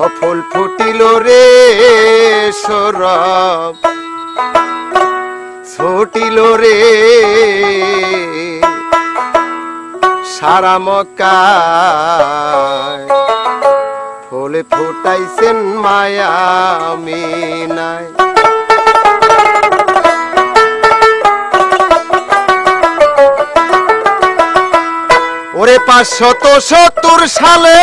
ও ফুল ফুটিল রে সরব ছুটিল রে সারা মক্কায়। ফুলে ফুটাইছেন মায়া মিনায়। ওরে পাঁচশত সত্তর সালে।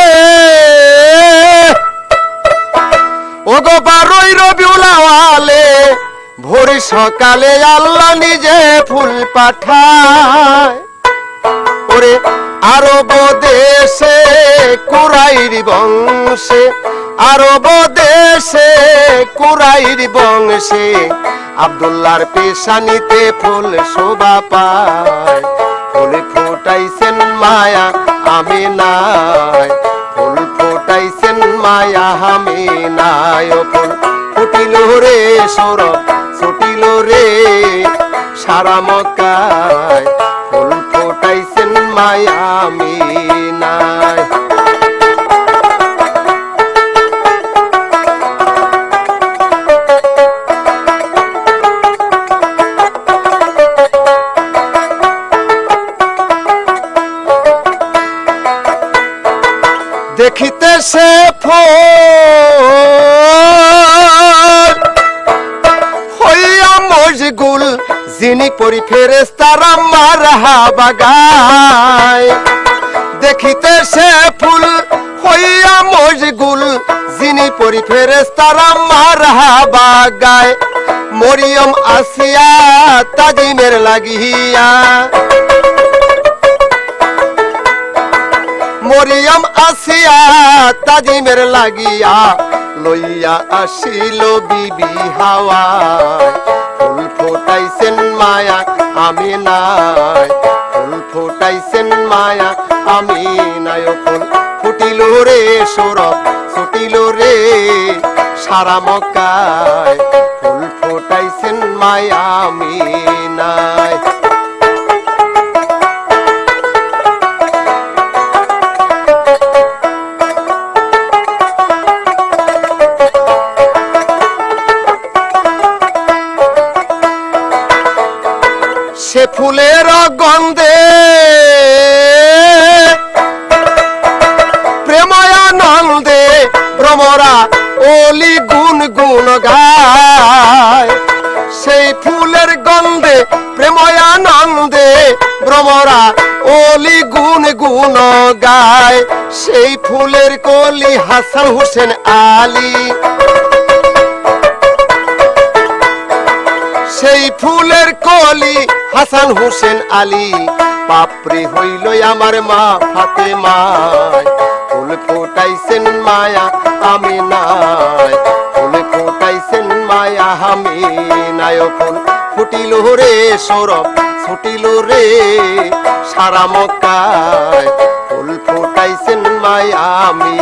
ওগো বারোই রবিউল আওয়ালে ভোর সকালে আল্লাহ নিজে ফুল পাঠায়। ওরে আরব দেশে কুরাইর বংশে, আরব দেশে কুরাইর বংশে, আব্দুল্লাহর পেশানিতে ফুল শোভা পায়। ফুল মায়া, আমি নাই। ফুল ফোটাইছেন মায়া, আমি নাই। ফুল ফুটিল রে সৌরভ, ছুটিল রে সারা মক্কায়। দেখিতে সে হইয়া মশগুল, যিনি পরি ফেরেস্তার আমার বাগায় দেখিতে সে ফুল, হইয়া মশগুল, যিনি পরি ফেরেস্তার আমার বাগায় মরিয়ম আসিয়া তাজিমের লাগিয়া মরিয়ম আসিয়া তাজিমের লাগিয়া লইয়া আসিল বিবি হাওয়া ফুল ফোটাইছেন মায়া, আমি নাই। ফুল ফোটাইছেন মায়া, আমি নাই। ফুল ফুটিল রে সৌরভ, ছুটিল রে সারা মক্কায়। ফুল ফোটাইছেন মায়া, আমি নাই। গন্ধে প্রেময়ানন্দে ভ্রমরা ওলি গুন গুন গায়। সেই ফুলের গন্ধে প্রেময়ানন্দে ভ্রমরা ওলি গুন গুন গায়। সেই ফুলের কলি হাসান হোসেন আলী। সেই ফুলের কলি হাসান হোসেন আলী। পাপড়ি হইল আমার মা ফাতে মায় ফুল ফোটাইছেন মায়া আমি নাই ফুল ফোটাইছেন মায়া আমি নাই ফুল ফুটিল রে সৌরভ, ছুটিল রে সারা মক্কায়। ফুল ফোটাইছেন মায়া আমি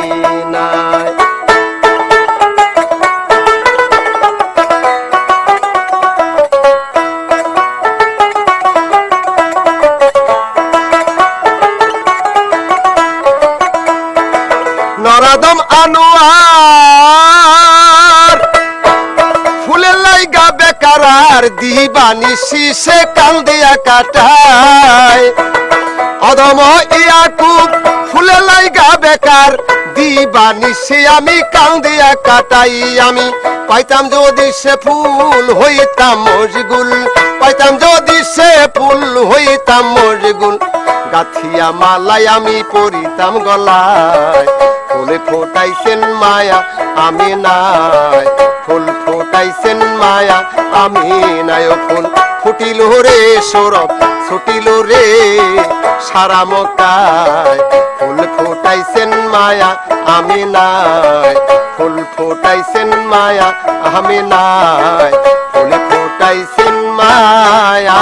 নরাদম আনোয়ার। ফুলের লাইগা বেকারার দিবানি শিশে কান্দিয়া কাটায়। অদম ইয়াকুব, ফুলের লাইগা বেকার, দিবানি সে আমি কান্দিয়া কাটাই। আমি পাইতাম যদি সে ফুল, হইতাম মজগুল পাইতাম যদি সে ফুল, হইতাম মজগুল গাথিয়া মালাই আমি পরিতাম গলায়। ফুলে ফোটাইছেন মায়া, আমি নাই। ফুল ফোটাইছেন মায়া, আমি নাই। ফুল ফুটিল রে সৌরভ, ছুটিল রে সারা মকায় ফুল ফোটাইছেন মায়া, আমি নাই। ফুল ফোটাইছেন মায়া, আমি নাই। ফুল ফোটাইছেন মায়া